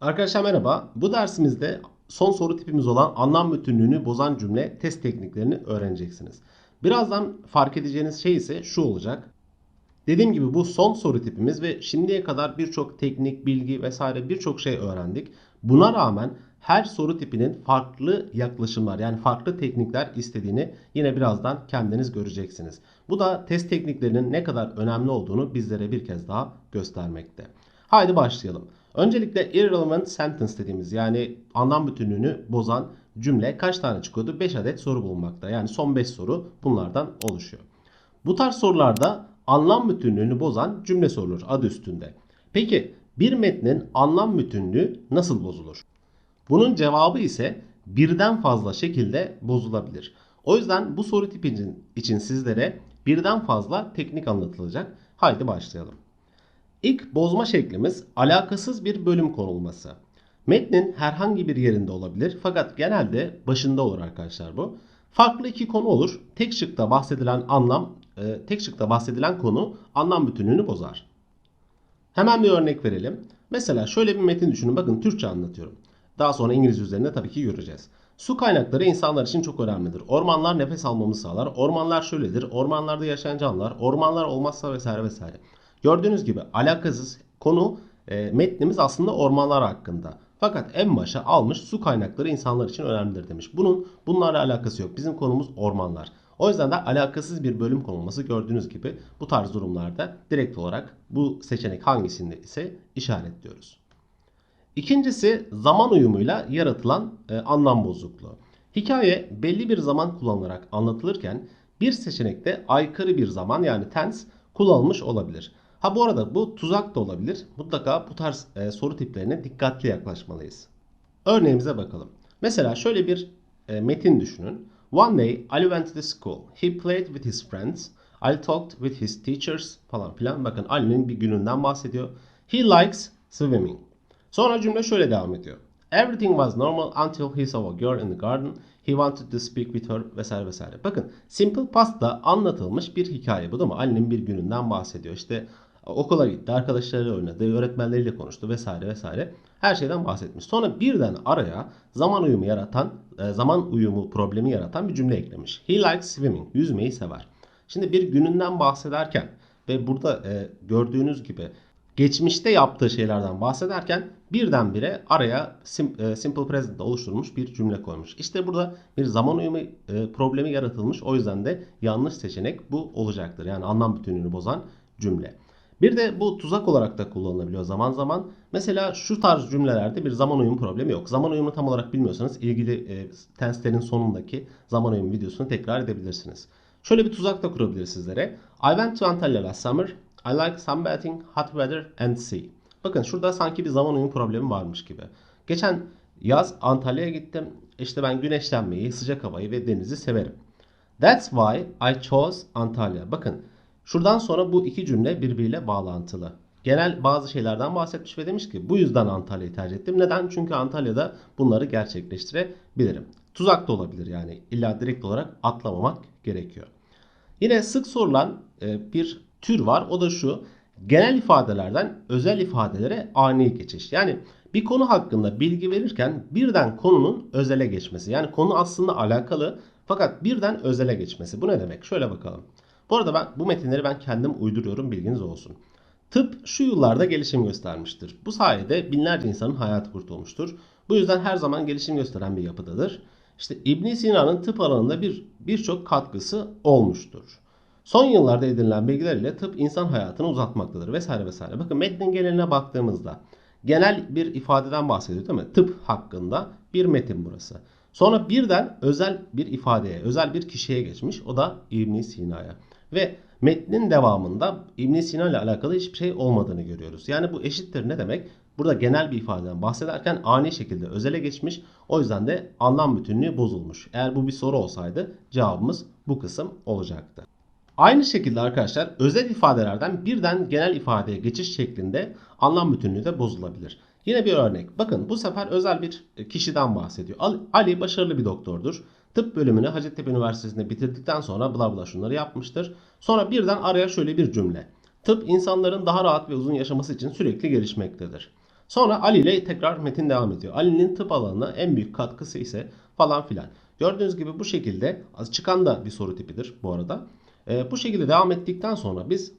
Arkadaşlar merhaba. Bu dersimizde son soru tipimiz olan anlam bütünlüğünü bozan cümle test tekniklerini öğreneceksiniz. Birazdan fark edeceğiniz şey ise şu olacak. Dediğim gibi bu son soru tipimiz ve şimdiye kadar birçok teknik, bilgi vesaire birçok şey öğrendik. Buna rağmen her soru tipinin farklı yaklaşımlar yani farklı teknikler istediğini yine birazdan kendiniz göreceksiniz. Bu da test tekniklerinin ne kadar önemli olduğunu bizlere bir kez daha göstermekte. Haydi başlayalım. Öncelikle irrelevant sentence dediğimiz yani anlam bütünlüğünü bozan cümle kaç tane çıkıyordu? 5 adet soru bulunmakta. Yani son 5 soru bunlardan oluşuyor. Bu tarz sorularda anlam bütünlüğünü bozan cümle sorulur adı üstünde. Peki bir metnin anlam bütünlüğü nasıl bozulur? Bunun cevabı ise birden fazla şekilde bozulabilir. O yüzden bu soru tipi için, sizlere birden fazla teknik anlatılacak. Haydi başlayalım. İlk bozma şeklimiz alakasız bir bölüm konulması. Metnin herhangi bir yerinde olabilir fakat genelde başında olur arkadaşlar bu. Farklı iki konu olur. Tek şıkta bahsedilen anlam, e, tek şıkta bahsedilen konu anlam bütünlüğünü bozar. Hemen bir örnek verelim. Mesela şöyle bir metin düşünün. Bakın Türkçe anlatıyorum. Daha sonra İngiliz üzerinde tabii ki göreceğiz. Su kaynakları insanlar için çok önemlidir. Ormanlar nefes almamızı sağlar. Ormanlar şöyledir. Ormanlarda yaşayan canlılar. Ormanlar olmazsa vesaire vesaire. Gördüğünüz gibi alakasız konu e, metnimiz aslında ormanlar hakkında. Fakat en başa almış su kaynakları insanlar için önemlidir demiş. Bunun bunlarla alakası yok. Bizim konumuz ormanlar. O yüzden de alakasız bir bölüm konulması gördüğünüz gibi bu tarz durumlarda direkt olarak bu seçenek hangisinde ise işaretliyoruz. İkincisi zaman uyumuyla yaratılan e, anlam bozukluğu. Hikaye belli bir zaman kullanılarak anlatılırken bir seçenekte aykırı bir zaman yani tense kullanılmış olabilir. Ha bu arada bu tuzak da olabilir. Mutlaka bu tarz e, soru tiplerine dikkatli yaklaşmalıyız. Örneğimize bakalım. Mesela şöyle bir e, metin düşünün. One day Ali went to the school. He played with his friends. Ali talked with his teachers falan filan. Bakın Ali'nin bir gününden bahsediyor. He likes swimming. Sonra cümle şöyle devam ediyor. Everything was normal until he saw a girl in the garden. He wanted to speak with her vesaire vesaire. Bakın Simple Past'ta anlatılmış bir hikaye bu değil mi? Ali'nin bir gününden bahsediyor. İşte okula gitti, arkadaşlarıyla oynadı, öğretmenleriyle konuştu vesaire vesaire. Her şeyden bahsetmiş. Sonra birden araya zaman uyumu yaratan, e, zaman uyumu problemi yaratan bir cümle eklemiş. He likes swimming. Yüzmeyi sever. Şimdi bir gününden bahsederken ve burada e, gördüğünüz gibi geçmişte yaptığı şeylerden bahsederken birdenbire araya e, simple present'te oluşturulmuş bir cümle koymuş. İşte burada bir zaman uyumu problemi yaratılmış. O yüzden de yanlış seçenek bu olacaktır. Yani anlam bütünlüğünü bozan cümle. Bir de bu tuzak olarak da kullanılabiliyor zaman zaman. Mesela şu tarz cümlelerde bir zaman uyumu problemi yok. Zaman uyumunu tam olarak bilmiyorsanız ilgili e, tenslerin sonundaki zaman uyumu videosunu tekrar edebilirsiniz. Şöyle bir tuzak da kurabilir sizlere. I went to Antalya last summer. I like sunbathing, hot weather and sea. Bakın şurada sanki bir zaman uyumu problemi varmış gibi. Geçen yaz Antalya'ya gittim. İşte ben güneşlenmeyi, sıcak havayı ve denizi severim. That's why I chose Antalya. Bakın Şuradan sonra bu iki cümle birbiriyle bağlantılı. Genel bazı şeylerden bahsetmiş ve demiş ki bu yüzden Antalya'yı tercih ettim. Neden? Çünkü Antalya'da bunları gerçekleştirebilirim. Tuzak da olabilir yani. İlla direkt olarak atlamamak gerekiyor. Yine sık sorulan e, bir tür var. O da şu. Genel ifadelerden özel ifadelere ani geçiş. Yani bir konu hakkında bilgi verirken birden konunun özele geçmesi. Yani konu aslında alakalı fakat birden özele geçmesi. Bu ne demek? Şöyle bakalım. Bu arada ben bu metinleri ben kendim uyduruyorum bilginiz olsun. Tıp şu yıllarda gelişim göstermiştir. Bu sayede binlerce insanın hayatı kurtulmuştur. Bu yüzden her zaman gelişim gösteren bir yapıdadır. İşte İbn Sina'nın tıp alanında bir birçok katkısı olmuştur. Son yıllarda edinilen bilgiler ile tıp insan hayatını uzatmaktadır vesaire vesaire. Bakın metnin geneline baktığımızda genel bir ifadeden bahsediyor değil mi? Tıp hakkında bir metin burası. Sonra birden özel bir ifadeye, özel bir kişiye geçmiş. O da İbn Sina'ya. Ve metnin devamında İbn Sina ile alakalı hiçbir şey olmadığını görüyoruz. Yani bu eşittir ne demek? Burada genel bir ifadeden bahsederken ani şekilde özele geçmiş. O yüzden de anlam bütünlüğü bozulmuş. Eğer bu bir soru olsaydı cevabımız bu kısım olacaktı. Aynı şekilde arkadaşlar özel ifadelerden birden genel ifadeye geçiş şeklinde anlam bütünlüğü de bozulabilir. Yine bir örnek. Bakın bu sefer özel bir kişiden bahsediyor. Ali başarılı bir doktordur. Tıp bölümünü Hacettepe Üniversitesi'nde bitirdikten sonra bla bla şunları yapmıştır. Sonra birden araya şöyle bir cümle. Tıp insanların daha rahat ve uzun yaşaması için sürekli gelişmektedir. Sonra Ali ile tekrar metin devam ediyor. Ali'nin tıp alanına en büyük katkısı ise falan filan. Gördüğünüz gibi bu şekilde çıkan da bir soru tipidir bu arada. E, bu şekilde devam ettikten sonra biz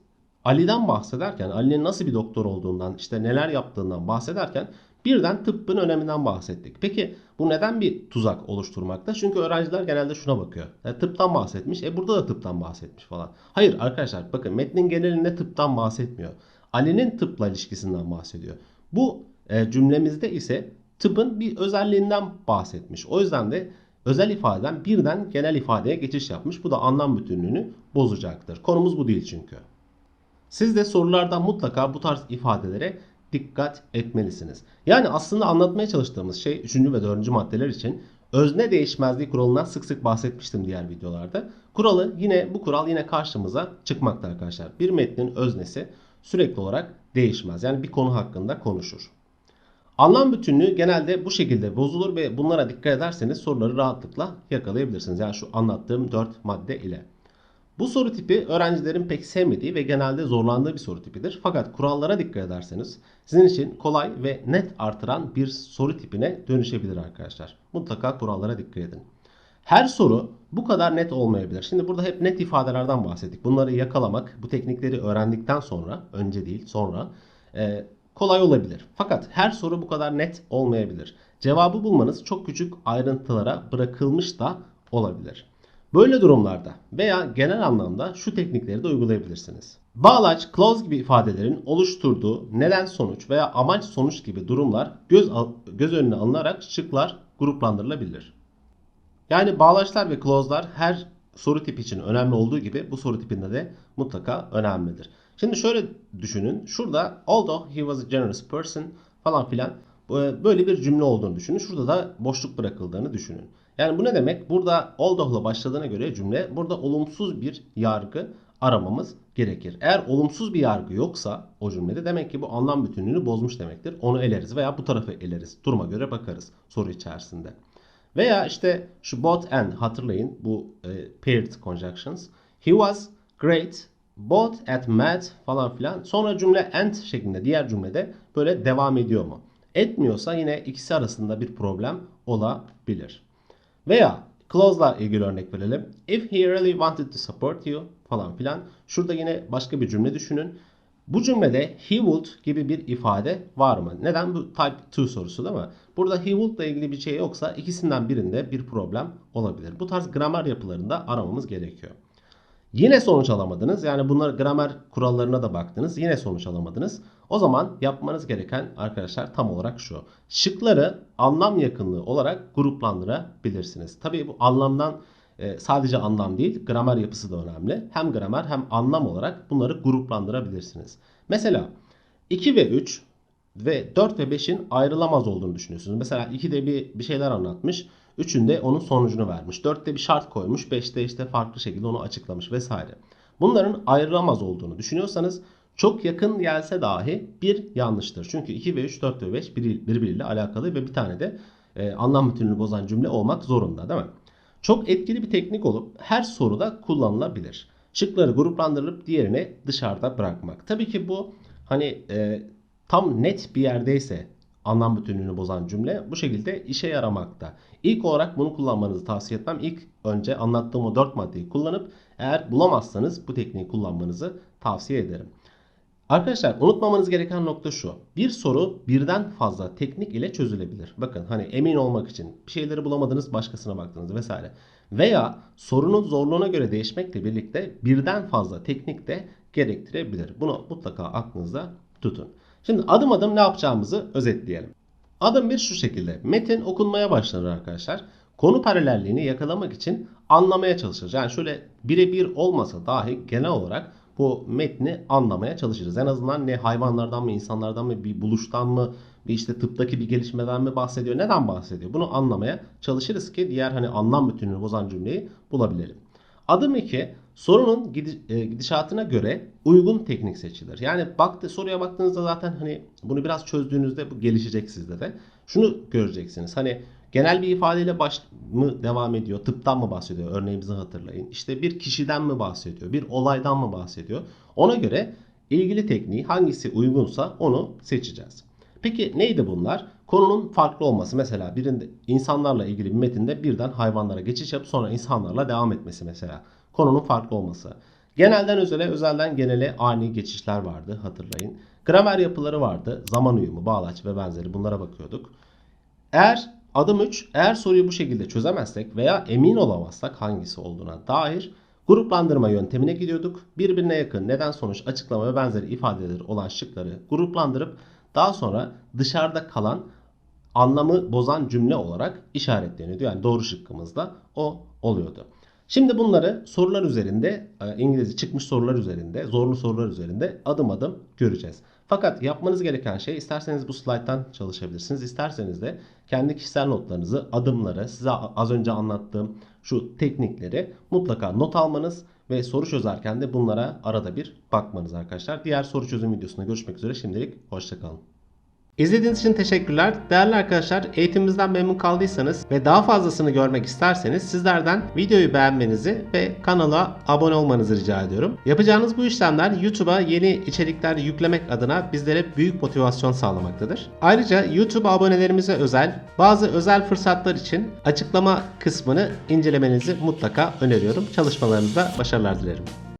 Ali'den bahsederken, Ali'nin nasıl bir doktor olduğundan, işte neler yaptığından bahsederken birden tıbbın öneminden bahsettik. Peki bu neden bir tuzak oluşturmakta? Çünkü öğrenciler genelde şuna bakıyor. E, tıptan bahsetmiş, e burada da tıptan bahsetmiş falan. Hayır arkadaşlar bakın metnin genelinde tıptan bahsetmiyor. Ali'nin tıpla ilişkisinden bahsediyor. Bu e, cümlemizde ise tıbbın bir özelliğinden bahsetmiş. O yüzden de özel ifadeden birden genel ifadeye geçiş yapmış. Bu da anlam bütünlüğünü bozacaktır. Konumuz bu değil çünkü. Siz de sorulardan mutlaka bu tarz ifadelere dikkat etmelisiniz. Yani aslında anlatmaya çalıştığımız şey 3. ve 4. maddeler için özne değişmezliği kuralından sık sık bahsetmiştim diğer videolarda. Kuralı yine bu kural yine karşımıza çıkmakta arkadaşlar. Bir metnin öznesi sürekli olarak değişmez. Yani bir konu hakkında konuşur. Anlam bütünlüğü genelde bu şekilde bozulur ve bunlara dikkat ederseniz soruları rahatlıkla yakalayabilirsiniz. Yani şu anlattığım 4 madde ile. Bu soru tipi öğrencilerin pek sevmediği ve genelde zorlandığı bir soru tipidir. Fakat kurallara dikkat ederseniz sizin için kolay ve net artıran bir soru tipine dönüşebilir arkadaşlar. Mutlaka kurallara dikkat edin. Her soru bu kadar net olmayabilir. Şimdi burada hep net ifadelerden bahsettik. Bunları yakalamak bu teknikleri öğrendikten sonra, önce değil sonra e, kolay olabilir. Fakat her soru bu kadar net olmayabilir. Cevabı bulmanız çok küçük ayrıntılara bırakılmış da olabilir. Böyle durumlarda veya genel anlamda şu teknikleri de uygulayabilirsiniz. Bağlaç, clause gibi ifadelerin oluşturduğu neden sonuç veya amaç sonuç gibi durumlar göz, göz önüne alınarak şıklar gruplandırılabilir. Yani bağlaçlar ve clause'lar her soru tipi için önemli olduğu gibi bu soru tipinde de mutlaka önemlidir. Şimdi şöyle düşünün. Şurada although he was a generous person falan filan böyle bir cümle olduğunu düşünün. Şurada da boşluk bırakıldığını düşünün. Yani bu ne demek? Burada although'la başladığına göre cümle burada olumsuz bir yargı aramamız gerekir. Eğer olumsuz bir yargı yoksa o cümlede demek ki bu anlam bütünlüğünü bozmuş demektir. Onu eleriz veya bu tarafı eleriz. Duruma göre bakarız soru içerisinde. Veya işte şu both and hatırlayın bu e, paired conjunctions. He was great both at math falan filan. Sonra cümle and şeklinde diğer cümlede böyle devam ediyor mu? Etmiyorsa yine ikisi arasında bir problem olabilir. Veya clause'la ilgili örnek verelim. If he really wanted to support you falan filan. Şurada yine başka bir cümle düşünün. Bu cümlede he would gibi bir ifade var mı? Neden bu type 2 sorusu değil mi? Burada he would ile ilgili bir şey yoksa ikisinden birinde bir problem olabilir. Bu tarz gramer yapılarında aramamız gerekiyor. Yine sonuç alamadınız. Yani bunlar gramer kurallarına da baktınız. Yine sonuç alamadınız. O zaman yapmanız gereken arkadaşlar tam olarak şu. Şıkları anlam yakınlığı olarak gruplandırabilirsiniz. Tabii bu anlamdan e, sadece anlam değil gramer yapısı da önemli. Hem gramer hem anlam olarak bunları gruplandırabilirsiniz. Mesela 2 ve 3 ve 4 ve 5'in ayrılamaz olduğunu düşünüyorsunuz. Mesela 2'de bir, bir şeyler anlatmış. Üçünde onun sonucunu vermiş. Dörtte bir şart koymuş. Beşte işte farklı şekilde onu açıklamış vesaire. Bunların ayrılamaz olduğunu düşünüyorsanız çok yakın gelse dahi bir yanlıştır. Çünkü 2 ve 3, 4 ve 5 birbiriyle alakalı ve bir tane de e, anlam bütünlüğünü bozan cümle olmak zorunda değil mi? Çok etkili bir teknik olup her soruda kullanılabilir. Şıkları gruplandırılıp diğerini dışarıda bırakmak. Tabii ki bu hani e, tam net bir yerdeyse anlam bütünlüğünü bozan cümle bu şekilde işe yaramakta. İlk olarak bunu kullanmanızı tavsiye etmem. İlk önce anlattığım o 4 maddeyi kullanıp eğer bulamazsanız bu tekniği kullanmanızı tavsiye ederim. Arkadaşlar unutmamanız gereken nokta şu. Bir soru birden fazla teknik ile çözülebilir. Bakın hani emin olmak için bir şeyleri bulamadınız başkasına baktınız vesaire. Veya sorunun zorluğuna göre değişmekle birlikte birden fazla teknik de gerektirebilir. Bunu mutlaka aklınızda tutun. Şimdi adım adım ne yapacağımızı özetleyelim. Adım bir şu şekilde. Metin okunmaya başlanır arkadaşlar. Konu paralelliğini yakalamak için anlamaya çalışırız. Yani şöyle birebir olmasa dahi genel olarak bu metni anlamaya çalışırız. En azından ne hayvanlardan mı insanlardan mı bir buluştan mı bir işte tıptaki bir gelişmeden mi bahsediyor neden bahsediyor bunu anlamaya çalışırız ki diğer hani anlam bütünlüğünü bozan cümleyi bulabilelim. Adım 2 sorunun e, gidişatına göre uygun teknik seçilir. Yani baktı soruya baktığınızda zaten hani bunu biraz çözdüğünüzde bu gelişecek sizde de. Şunu göreceksiniz. Hani genel bir ifadeyle baş mı devam ediyor? Tıptan mı bahsediyor? Örneğimizi hatırlayın. İşte bir kişiden mi bahsediyor? Bir olaydan mı bahsediyor? Ona göre ilgili tekniği hangisi uygunsa onu seçeceğiz. Peki neydi bunlar? Konunun farklı olması. Mesela birinde insanlarla ilgili bir metinde birden hayvanlara geçiş yapıp sonra insanlarla devam etmesi mesela. Konunun farklı olması. Genelden özele, özelden genele ani geçişler vardı hatırlayın. Gramer yapıları vardı. Zaman uyumu, bağlaç ve benzeri bunlara bakıyorduk. Eğer adım 3 eğer soruyu bu şekilde çözemezsek veya emin olamazsak hangisi olduğuna dair gruplandırma yöntemine gidiyorduk. Birbirine yakın neden sonuç açıklama ve benzeri ifadeleri olan şıkları gruplandırıp daha sonra dışarıda kalan anlamı bozan cümle olarak işaretleniyordu. Yani doğru şıkkımızda o oluyordu. Şimdi bunları sorular üzerinde, e, İngilizce çıkmış sorular üzerinde, zorlu sorular üzerinde adım adım göreceğiz. Fakat yapmanız gereken şey isterseniz bu slayttan çalışabilirsiniz. isterseniz de kendi kişisel notlarınızı, adımları, size az önce anlattığım şu teknikleri mutlaka not almanız ve soru çözerken de bunlara arada bir bakmanız arkadaşlar. Diğer soru çözüm videosunda görüşmek üzere. Şimdilik hoşçakalın. İzlediğiniz için teşekkürler. Değerli arkadaşlar eğitimimizden memnun kaldıysanız ve daha fazlasını görmek isterseniz sizlerden videoyu beğenmenizi ve kanala abone olmanızı rica ediyorum. Yapacağınız bu işlemler YouTube'a yeni içerikler yüklemek adına bizlere büyük motivasyon sağlamaktadır. Ayrıca YouTube abonelerimize özel bazı özel fırsatlar için açıklama kısmını incelemenizi mutlaka öneriyorum. Çalışmalarınızda başarılar dilerim.